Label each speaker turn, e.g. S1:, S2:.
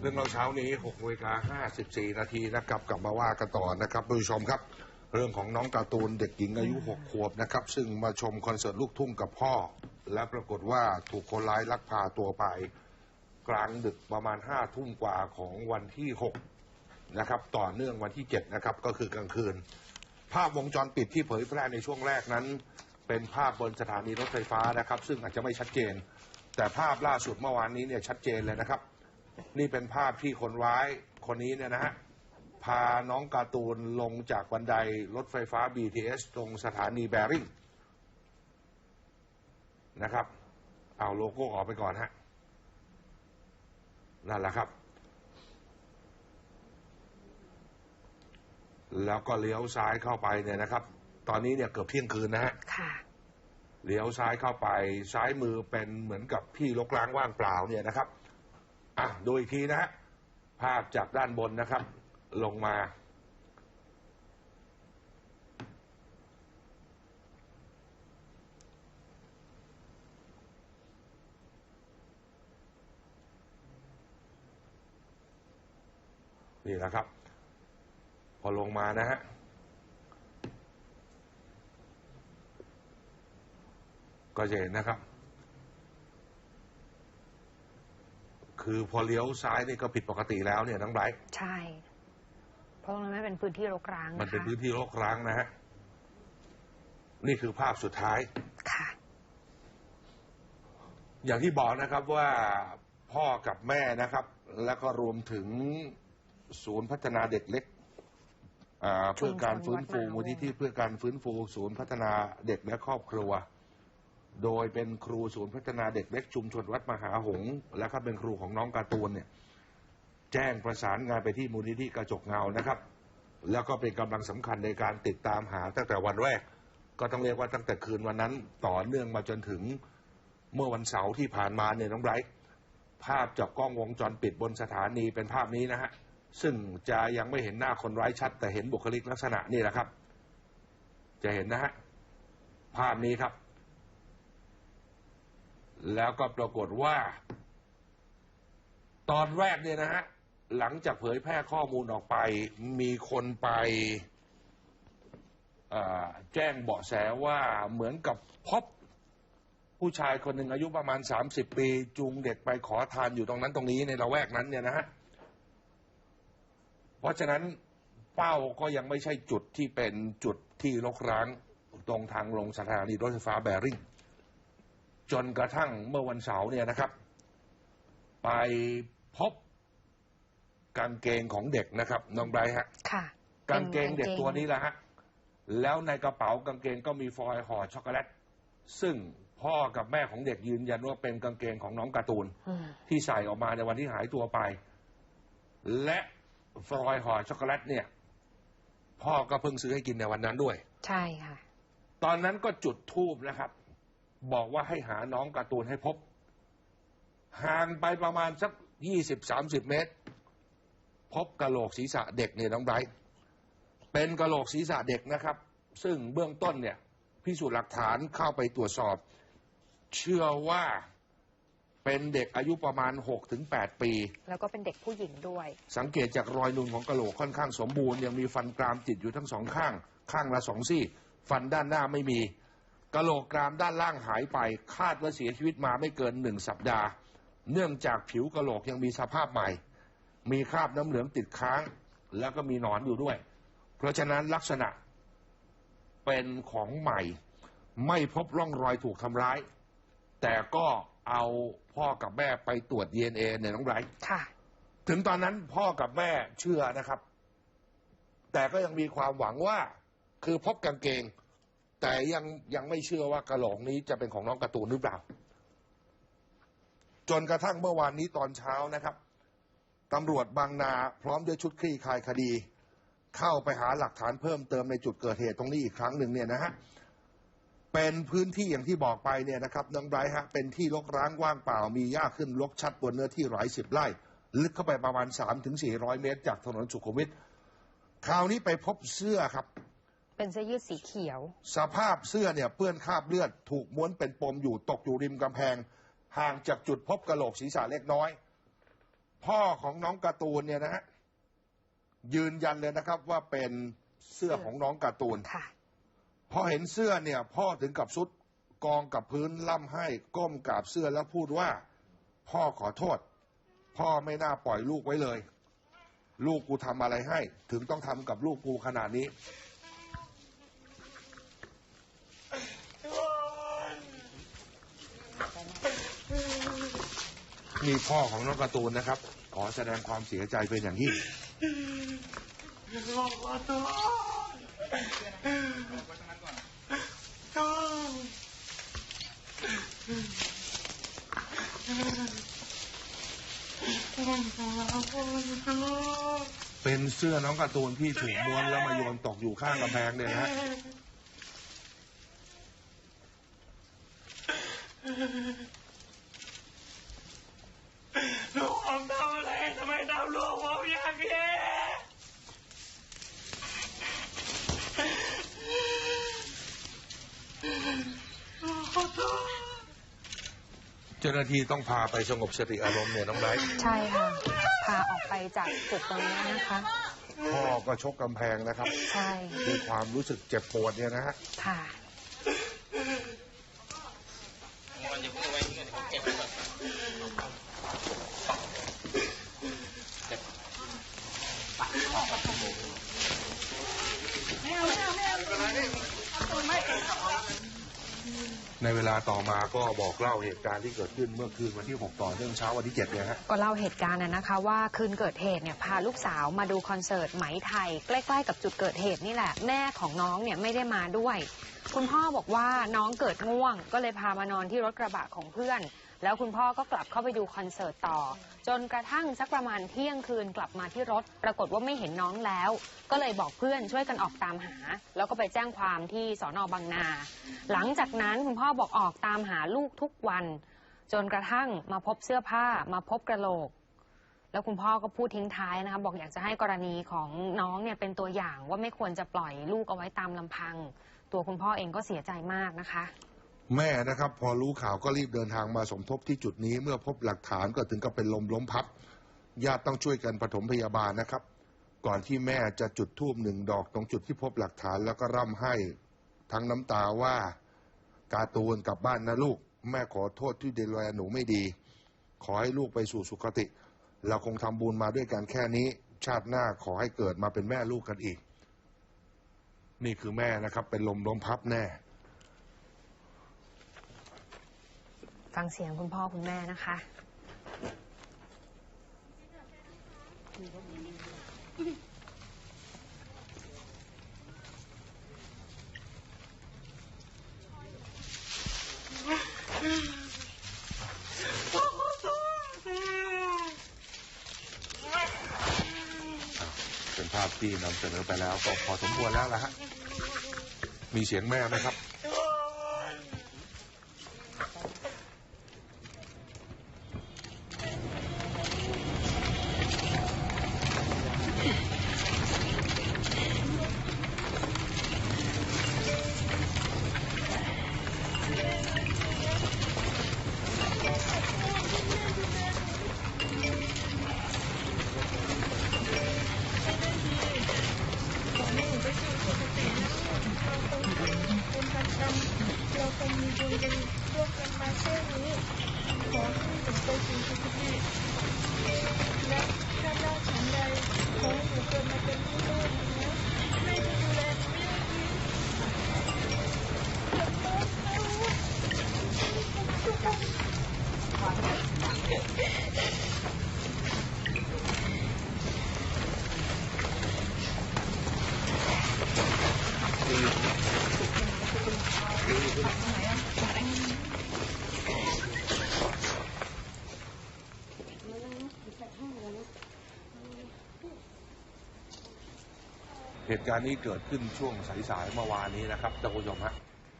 S1: เรื่องเราเช้านี้6นาฬิกา54 นาทีนะครับกลับมาว่ากันต่อนะครับผู้ชมครับ เรื่องของน้องการ์ตูนเด็กหญิงอายุ 6 ขวบนะครับ ซึ่งมาชมคอนเสิร์ตลูกทุ่งกับพ่อ และปรากฏว่าถูกคนร้ายลักพาตัวไป กลางดึกประมาณ 5 ทุ่มกว่าของวันที่ 6 นะครับ ต่อเนื่องวันที่ 7 นะครับ ก็คือกลางคืน ภาพวงจรปิดที่เผยแพร่ในช่วงแรกนั้น เป็นภาพบนสถานีรถไฟฟ้านะครับ ซึ่งอาจจะไม่ชัดเจน แต่ภาพล่าสุดเมื่อวานนี้เนี่ยชัดเจนเลยนะครับ นี่เป็นภาพที่คนร้ายคนนี้เนี่ยนะฮะพาน้องการ์ตูนลงจากบันไดรถไฟฟ้า BTS ตรงสถานีแบริ่งนะครับ เอาโลโก้ออกไปก่อนฮะนั่นแหละครับ แล้วก็เลี้ยวซ้ายเข้าไปเนี่ยนะครับ ตอนนี้เนี่ยเกือบเที่ยงคืนนะฮะ
S2: ค่ะ
S1: เลี้ยวซ้ายเข้าไปซ้ายมือเป็นเหมือนกับที่รกร้างว่างเปล่าเนี่ยนะครับ อะดูอีกทีนะฮะภาพจากด้านบนนะครับ ลงมา นี่แหละครับ พอลงมานะฮะก็จะเห็นนะครับ คือพอเลี้ยวซ้ายนี่ก็ผิดปกติแล้วเนี่ยน้องไบรท์
S2: ใช่ เพราะตรงนั้นมันเป็นพื้นที่รกร้าง
S1: มันเป็น
S2: นะคะ
S1: พื้นที่รกร้างนะฮะนี่คือภาพสุดท้าย
S2: ค่ะ
S1: อย่างที่บอกนะครับว่าพ่อกับแม่นะครับ แล้วก็รวมถึงศูนย์พัฒนาเด็กเล็กอ่าเพื่อการฟื้นฟู
S2: ชุมชนวัดมหาวง
S1: มูลนิธิเพื่อการฟื้นฟู ศูนย์พัฒนาเด็กและครอบครัว โดยเป็นครูศูนย์พัฒนาเด็กเล็กชุมชนวัดมหาหงส์และก็เป็นครูของน้องการ์ตูนเนี่ยแจ้งประสานงานไปที่มูลนิธิกระจกเงานะครับ แล้วก็เป็นกำลังสำคัญในการติดตามหาตั้งแต่วันแรก ก็ต้องเรียกว่าตั้งแต่คืนวันนั้นต่อเนื่องมาจนถึงเมื่อวันเสาร์ที่ผ่านมาเนี่ยน้องไบรท์ภาพจากกล้องวงจรปิดบนสถานีเป็นภาพนี้นะฮะซึ่งจะยังไม่เห็นหน้าคนร้ายชัด แต่เห็นบุคลิกลักษณะนี่แหละครับ จะเห็นนะฮะภาพนี้ครับ แล้วก็ปรากฏว่า ตอนแรกเนี่ยนะฮะ หลังจากเผยแพร่ข้อมูลออกไป มีคนไปแจ้งเบาะแสว่าเหมือนกับพบผู้ชายคนหนึ่งอายุประมาณ30ปี จูงเด็กไปขอทานอยู่ตรงนั้นตรงนี้ในละแวกนั้นเนี่ยนะฮะ เพราะฉะนั้นเป้าก็ยังไม่ใช่จุดที่เป็นจุดที่รกร้างตรงทางลงสถานีรถไฟฟ้าแบริ่ง จนกระทั่งเมื่อวันเสาร์เนี่ยนะครับ ไปพบกางเกงของเด็กนะครับน้องไบรท์ฮะ
S2: ค่ะ
S1: กางเกงเด็กตัวนี้แหละฮะแล้วในกระเป๋ากางเกงก็มีฟอยล์ห่อช็อกโกแลตซึ่งพ่อกับแม่ของเด็กยืนยันว่าเป็นกางเกงของน้องการ์ตูน
S2: อืม
S1: ที่ใส่ออกมาในวันที่หายตัวไป และฟอยล์ห่อช็อกโกแลตเนี่ย พ่อก็เพิ่งซื้อให้กินในวันนั้นด้วย
S2: ใช่ค่ะ
S1: ตอนนั้นก็จุดทูบนะครับ บอกว่าให้หาน้องการ์ตูนให้พบ ห่างไปประมาณสักยี่สิบสามสิบเมตร พบกระโหลกศีรษะเด็กเนี่ยน้องไบรท์เป็นกระโหลกศีรษะเด็กนะครับ ซึ่งเบื้องต้นเนี่ยพิสูจน์หลักฐานเข้าไปตรวจสอบ เชื่อว่าเป็นเด็กอายุประมาณ6ถึง8ปี
S2: แล้วก็เป็นเด็กผู้หญิงด้วย
S1: สังเกตจากรอยนูนของกระโหลกค่อนข้างสมบูรณ์ ยังมีฟันกรามติดอยู่ทั้งสองข้าง ข้างละสองซี่ ฟันด้านหน้าไม่มี กระโหลกกรามด้านล่างหายไป คาดว่าเสียชีวิตมาไม่เกินหนึ่งสัปดาห์ เนื่องจากผิวกระโหลกยังมีสภาพใหม่ มีคราบน้ำเหลืองติดค้าง แล้วก็มีหนอนอยู่ด้วย เพราะฉะนั้นลักษณะเป็นของใหม่ ไม่พบร่องรอยถูกทำร้าย แต่ก็เอาพ่อกับแม่ไปตรวจ DNA เนี่ยน้องไบรท์
S2: ค่ะ
S1: ถึงตอนนั้นพ่อกับแม่เชื่อนะครับ แต่ก็ยังมีความหวังว่า คือพบกางเกง แต่ยังยังไม่เชื่อว่ากระโหลกนี้จะเป็นของน้องการ์ตูนหรือเปล่า จนกระทั่งเมื่อวานนี้ตอนเช้านะครับตำรวจบางนาพร้อมด้วยชุดคลี่คลายคดี เข้าไปหาหลักฐานเพิ่มเติมในจุดเกิดเหตุตรงนี้อีกครั้งหนึ่งเนี่ยนะฮะเป็นพื้นที่อย่างที่บอกไปเนี่ยนะครับน้องไบรท์ฮะเป็นที่รกร้างว่างเปล่ามีหญ้าขึ้นรกชัดบนเนื้อที่หลายสิบไร่ ลึกเข้าไปประมาณ3ถึง400 เมตร จากถนนสุขุมวิทคราวนี้ไปพบเสื้อครับ
S2: เป็นเสื้อยืดสีเขียว
S1: สภาพเสื้อเนี่ยเปื้อนคราบเลือดถูกม้วนเป็นปมอยู่ตกอยู่ริมกำแพง ห่างจากจุดพบกระโหลกศีรษะเล็กน้อย พ่อของน้องการ์ตูนเนี่ยนะฮะยืนยันเลยนะครับว่าเป็นเสื้อของน้องการ์ตูน
S2: ค่ะ
S1: พอเห็นเสื้อเนี่ย พ่อถึงกับสุดกองกับพื้นล่ำให้ก้มกราบเสื้อแล้วพูดว่า พ่อขอโทษ พ่อไม่น่าปล่อยลูกไว้เลย ลูกกูทำอะไรให้ ถึงต้องทำกับลูกกูขนาดนี้ มีพ่อของน้องการ์ตูนนะครับ ขอแสดงความเสียใจเป็นอย่างยิ่ง
S3: ขอโทษ
S1: เป็นเสื้อน้องการ์ตูนที่ถูกม้วนแล้วมาโยนตกอยู่ข้างกำแพงเนี่ยฮะ
S3: ลูกผมทำอะไร ทำไมทำลูกผมอย่างนี้ขอโทษ
S1: เจ้าหน้าที่ต้องพาไปสงบสติอารมณ์เนี่ยน้องไบร์ท
S2: ใช่ค่ะ พาออกไปจากจุดตรงนี้นะคะ
S1: พ่อก็ชกกำแพงนะครับ
S2: ใช่
S1: ด้วยความรู้สึกเจ็บปวดเนี่ยนะฮะ
S2: ค่ะ
S1: ในเวลาต่อมาก็บอกเล่าเหตุการณ์ที่เกิดขึ้นเมื่อคืนวันที่ 6 ต่อเนื่องเช้าวันที่7เนี่ยฮะ
S2: ก็เล่าเหตุการณ์น่ะนะคะว่าคืนเกิดเหตุเนี่ยพาลูกสาวมาดูคอนเสิร์ตไหมไทย ใกล้ๆกับจุดเกิดเหตุนี่แหละแม่ของน้องเนี่ยไม่ได้มาด้วย คุณพ่อบอกว่าน้องเกิดง่วง ก็เลยพามานอนที่รถกระบะของเพื่อน แล้วคุณพ่อก็กลับเข้าไปดูคอนเสิร์ตต่อ จนกระทั่งสักประมาณเที่ยงคืนกลับมาที่รถ ปรากฏว่าไม่เห็นน้องแล้ว ก็เลยบอกเพื่อนช่วยกันออกตามหา แล้วก็ไปแจ้งความที่สอนอบางนา หลังจากนั้นคุณพ่อบอกออกตามหาลูกทุกวัน จนกระทั่งมาพบเสื้อผ้ามาพบกระโหลกแล้วคุณพ่อก็พูดทิ้งท้ายนะคะบอกอยากจะให้กรณีของน้องเนี่ยเป็นตัวอย่างว่าไม่ควรจะปล่อยลูกเอาไว้ตามลำพัง ตัวคุณพ่อเองก็เสียใจมากนะคะ
S1: แม่นะครับ พอรู้ข่าวก็รีบเดินทางมาสมทบที่จุดนี้ เมื่อพบหลักฐานก็ถึงกับเป็นลมล้มพับญาติต้องช่วยกันปฐมพยาบาลนะครับ ก่อนที่แม่จะจุดธูปหนึ่งดอกตรงจุดที่พบหลักฐานแล้วก็ร่ำให้ทั้งน้ำตาว่าการ์ตูนกลับบ้านนะลูก แม่ขอโทษที่ดูแลหนูไม่ดี ขอให้ลูกไปสู่สุคติ เราคงทำบุญมาด้วยกันแค่นี้ ชาติหน้าขอให้เกิดมาเป็นแม่ลูกกันอีก นี่คือแม่นะครับ เป็นลมล้มพับแน่
S2: ฟังเสียงคุณพ่อคุณแม่นะคะ
S1: เป็นภาพที่นำเสนอไปแล้วก็พอสมควรแล้วละฮะ มีเสียงแม่ไหมครับ เหตุการณ์นี้เกิดขึ้นช่วงสายๆเมื่อวานนี้นะครับท่านผู้ชมฮะ